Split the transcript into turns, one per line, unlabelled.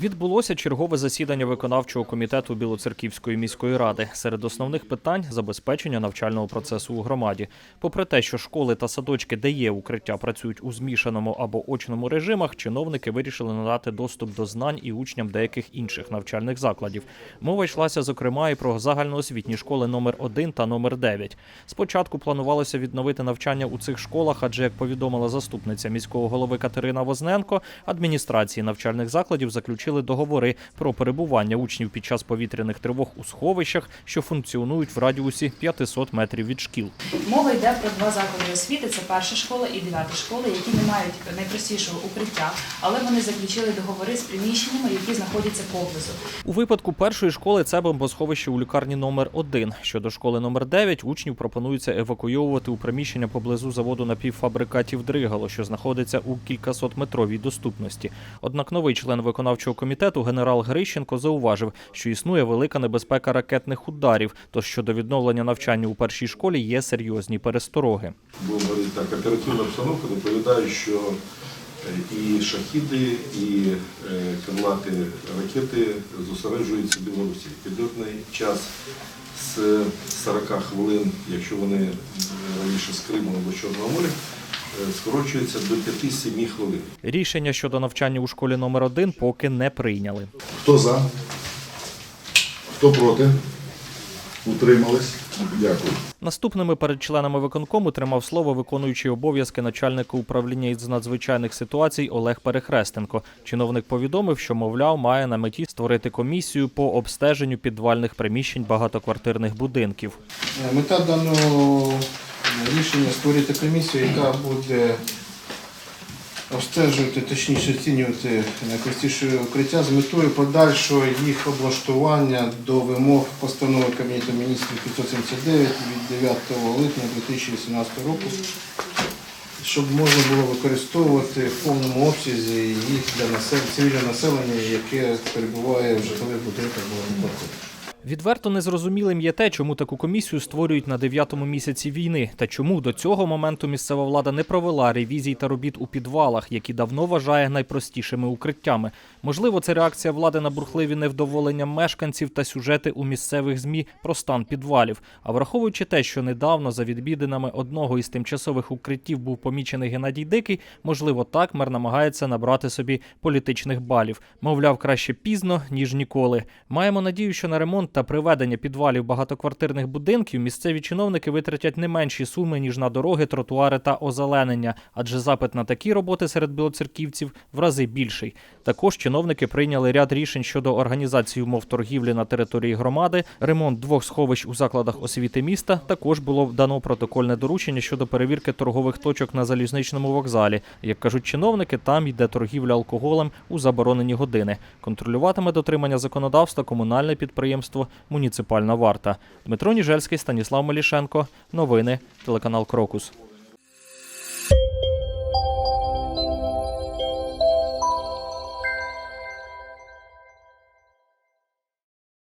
Відбулося чергове засідання виконавчого комітету Білоцерківської міської ради. Серед основних питань забезпечення навчального процесу у громаді. Попри те, що школи та садочки, де є укриття, працюють у змішаному або очному режимах, чиновники вирішили надати доступ до знань і учням деяких інших навчальних закладів. Мова йшлася зокрема і про загальноосвітні школи номер 1 та номер 9. Спочатку планувалося відновити навчання у цих школах, адже як повідомила заступниця міського голови Катерина Возненко, адміністрації навчальних закладів заключили договори про перебування учнів під час повітряних тривог у сховищах, що функціонують в радіусі 500 метрів від шкіл.
Мова йде про два заклади освіти: це перша школа і дев'ята школа, які не мають найпростішого укриття, але вони заключили договори з приміщеннями, які знаходяться поблизу.
У випадку першої школи це бомбосховище у лікарні номер 1 Щодо школи номер 9 учнів пропонується евакуйовувати у приміщення поблизу заводу напівфабрикатів Дригало, що знаходиться у кількасотметровій доступності. Однак новий член виконавчого комітету генерал Грищенко зауважив, що існує велика небезпека ракетних ударів. Тож щодо відновлення навчання у першій школі є серйозні перестороги.
будемо так, оперативна обстановка доповідає, що е, і шахіди, і е, крилаті ракети зосереджуються в Білорусі. Підльотний час з 40 хвилин, якщо вони е, раніше з Криму або Чорного моря, скорочується до 5-7 хвилин.
Рішення щодо навчання у школі номер 1 поки не прийняли.
Хто за? Хто проти? Утримались? Дякую.
Наступними перед членами виконкому тримав слово виконуючий обов'язки начальника управління із надзвичайних ситуацій Олег Перехрестенко. Чиновник повідомив, що мовляв має на меті створити комісію по обстеженню підвальних приміщень багатоквартирних будинків.
Е, Мета даного рішення створити комісію, яка буде обстежувати, точніше оцінювати найпростіше укриття з метою подальшого їх облаштування до вимог постанови Кабінету міністрів 579 від 9 липня 2018 року, щоб можна було використовувати в повному обсязі їх для населення, цивільного населення, яке перебуває в житлових будинках або квартирах.
Відверто незрозумілим є те, чому таку комісію створюють на дев'ятому місяці війни, та чому до цього моменту місцева влада не провела ревізій та робіт у підвалах, які давно вважає найпростішими укриттями. Можливо, це реакція влади на бурхливі невдоволення мешканців та сюжети у місцевих змі про стан підвалів. А враховуючи те, що недавно за відвідинами одного із тимчасових укриттів був помічений Геннадій Дикий, можливо, так мер намагається набрати собі політичних балів. Мовляв, краще пізно ніж ніколи. Маємо надію, що на ремонт та приведення підвалів багатоквартирних будинків місцеві чиновники витратять не менші суми ніж на дороги, тротуари та озеленення, адже запит на такі роботи серед білоцерківців в рази більший. Також чиновники прийняли ряд рішень щодо організації умов торгівлі на території громади, ремонт двох сховищ у закладах освіти міста. Також було дано протокольне доручення щодо перевірки торгових точок на залізничному вокзалі. Як кажуть чиновники, там йде торгівля алкоголем у заборонені години. Контролюватиме дотримання законодавства комунальне підприємство Муніципальна варта. Дмитро Ніжельський, Станіслав Малішенко. Новини телеканал Крокус.